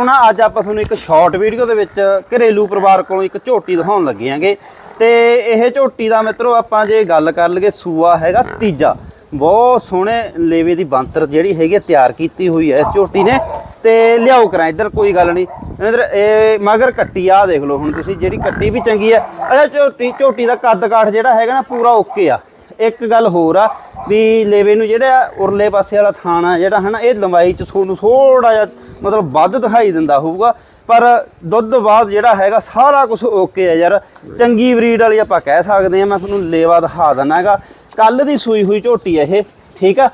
ਹੁਣ ਅੱਜ ਆਪਾਂ ਤੁਹਾਨੂੰ ਇੱਕ ਸ਼ਾਰਟ ਵੀਡੀਓ ਦੇ ਵਿੱਚ ਘਰੇਲੂ ਪਰਿਵਾਰ ਕੋਲੋਂ ਇੱਕ ਝੋਟੀ ਦਿਖਾਉਣ ਲੱਗੇ ਆਂਗੇ ਤੇ ਇਹ ਝੋਟੀ ਦਾ ਮਿੱਤਰੋ ਆਪਾਂ ਜੇ ਗੱਲ ਕਰ ਲਈਏ ਸੂਆ ਹੈਗਾ ਤੀਜਾ। ਬਹੁਤ ਸੋਹਣੇ ਲੇਵੇ ਦੀ ਬੰਤਰ ਜਿਹੜੀ ਹੈਗੀ ਆ, ਤਿਆਰ ਕੀਤੀ ਹੋਈ ਹੈ ਇਸ ਝੋਟੀ ਨੇ। ਤੇ ਲਿਆਓ ਕਰਾਂ, ਇੱਧਰ ਕੋਈ ਗੱਲ ਨਹੀਂ। ਇੱਧਰ ਇਹ ਮਗਰ ਕੱਟੀ ਆ ਦੇਖ ਲਓ ਹੁਣ ਤੁਸੀਂ, ਜਿਹੜੀ ਕੱਟੀ ਵੀ ਚੰਗੀ ਹੈ ਅੱਛਾ, ਝੋਟੀ ਝੋਟੀ ਦਾ ਕੱਦ ਕਾਠ ਜਿਹੜਾ ਹੈਗਾ ਨਾ, ਪੂਰਾ ਓਕੇ ਆ। ਇੱਕ ਗੱਲ ਹੋਰ ਆ ਵੀ ਲੇਵੇ ਨੂੰ ਜਿਹੜਾ ਉਰਲੇ ਪਾਸੇ ਵਾਲਾ ਥਾਣਾ ਜਿਹੜਾ ਹਨਾ, ਇਹ ਲੰਬਾਈ ਚ ਤੁਹਾਨੂੰ ਥੋੜਾ ਜਿਹਾ ਮਤਲਬ ਵੱਧ ਦਿਖਾਈ ਦਿੰਦਾ ਹੋਊਗਾ। ਪਰ ਦੁੱਧ ਬਾਅਦ ਜਿਹੜਾ ਹੈਗਾ, ਸਾਰਾ ਕੁਝ ਓਕੇ ਆ ਯਾਰ। ਚੰਗੀ ਬਰੀਡ ਵਾਲੀ ਆਪਾਂ ਕਹਿ ਸਕਦੇ ਆ, ਮੈਂ ਤੁਹਾਨੂੰ ਲੇਵਾ ਦਿਖਾ ਦਿੰਦਾ ਹੈਗਾ। ਕੱਲ ਦੀ ਸੂਈ ਹੋਈ ਝੋਟੀ ਆ ਇਹ, ਠੀਕ ਆ?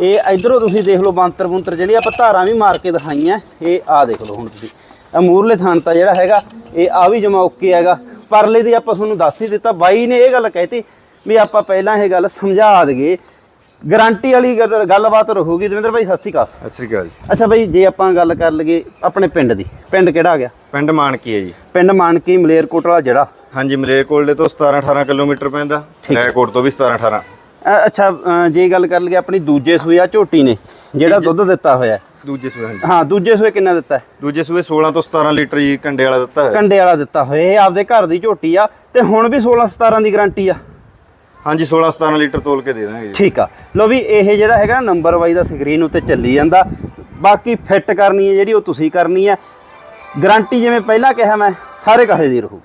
ਇਹ ਇਧਰੋਂ ਤੁਸੀਂ ਦੇਖ ਲਓ ਬਾਂਤਰ ਬੁੰਤਰ ਜਿਹੜੀ ਆਪਾਂ ਧਾਰਾਂ ਵੀ ਮਾਰ ਕੇ ਦਿਖਾਈਆਂ। ਇਹ ਆ ਦੇਖ ਲਓ ਹੁਣ ਤੁਸੀਂ। ਆ ਮੂਰਲੇ ਥਾਨ ਤਾਂ ਜਿਹੜਾ ਹੈਗਾ, ਇਹ ਆ ਵੀ ਜਮਾ ਓਕੇ ਹੈਗਾ। ਪਰਲੇ ਦੀ ਆਪਾਂ ਤੁਹਾਨੂੰ ਦੱਸ ਹੀ ਦਿੱਤਾ, ਬਾਈ ਨੇ ਇਹ ਗੱਲ ਕਹਿਤੀ ਵੀ ਆਪਾਂ ਪਹਿਲਾਂ ਇਹ ਗੱਲ ਸਮਝਾ ਦਈਏ। ਗਾਰੰਟੀ ਵਾਲੀ ਗੱਲ- ਗੱਲਬਾਤ ਰਹੂਗੀ। ਦਵਿੰਦਰ ਭਾਈ ਸਤਿ ਸ਼੍ਰੀ ਅਕਾਲ। ਸਤਿ ਸ੍ਰੀ ਅਕਾਲ ਜੀ। ਅੱਛਾ ਭਾਈ ਜੇ ਆਪਾਂ ਗੱਲ ਕਰ ਲਈਏ ਆਪਣੇ ਪਿੰਡ ਦੀ। ਪਿੰਡ ਕਿਹੜਾ ਆ ਗਿਆ? ਪਿੰਡ ਮਾਨਕੀ ਹੈ ਜੀ। ਪਿੰਡ ਮਾਨਕੀ ਮਲੇਰਕੋਟਲਾ ਜਿਹੜਾ। ਹਾਂਜੀ ਮਲੇਰਕੋਟਲੇ ਤੋਂ 17 18 ਕਿਲੋਮੀਟਰ ਪੈਂਦਾ। ਰਾਏਕੋਟ ਤੋਂ ਵੀ 17 18 ਅ- ਅੱਛਾ ਅ, ਜੇ ਗੱਲ ਕਰ ਲਈਏ ਆਪਣੀ ਦੂਜੇ ਸੂਏ ਆ ਝੋਟੀ ਨੇ ਜਿਹੜਾ ਦੁੱਧ ਦਿੱਤਾ ਹੋਇਆ ਹੈ। ਦੂਜੇ ਸੂਏ ਹਾਂਜੀ। ਹਾਂ ਦੂਜੇ ਸੂਏ ਕਿੰਨਾ ਦਿੱਤਾ ਹੈ? ਦੂਜੇ ਸੂਏ 16 ਤੋਂ 17 ਲੀਟਰ ਜੀ ਕੰਡੇ ਵਾਲਾ ਦਿੱਤਾ ਹੈ ਕੰਡੇ ਵਾਲਾ ਦਿੱਤਾ ਹੋਇਆ। ਇਹ ਆਪਦੇ ਘਰ ਦੀ ਝੋਟੀ ਆ ਤੇ ਹੁਣ ਵੀ 16 17 ਦੀ ਗਾਰੰਟੀ ਆ। ਹਾਂਜੀ 16 17 ਲੀਟਰ ਤੋਲ ਕੇ ਦੇ ਦਾਂਗੇ ਠੀਕ ਆ। ਲੋ ਵੀ ਇਹ ਜਿਹੜਾ ਹੈਗਾ ਨੰਬਰ ਵਾਈ ਦਾ ਸਕਰੀਨ ਉੱਤੇ ਚੱਲੀ ਜਾਂਦਾ। ਬਾਕੀ ਫਿੱਟ ਕਰਨੀ ਹੈ ਜਿਹੜੀ ਉਹ ਤੁਸੀਂ ਕਰਨੀ ਹੈ। ਗਾਰੰਟੀ ਜਿਵੇਂ ਪਹਿਲਾਂ ਕਿਹਾ ਮੈਂ, ਸਾਰੇ ਕਹੇ ਦੀ ਰਹੂ।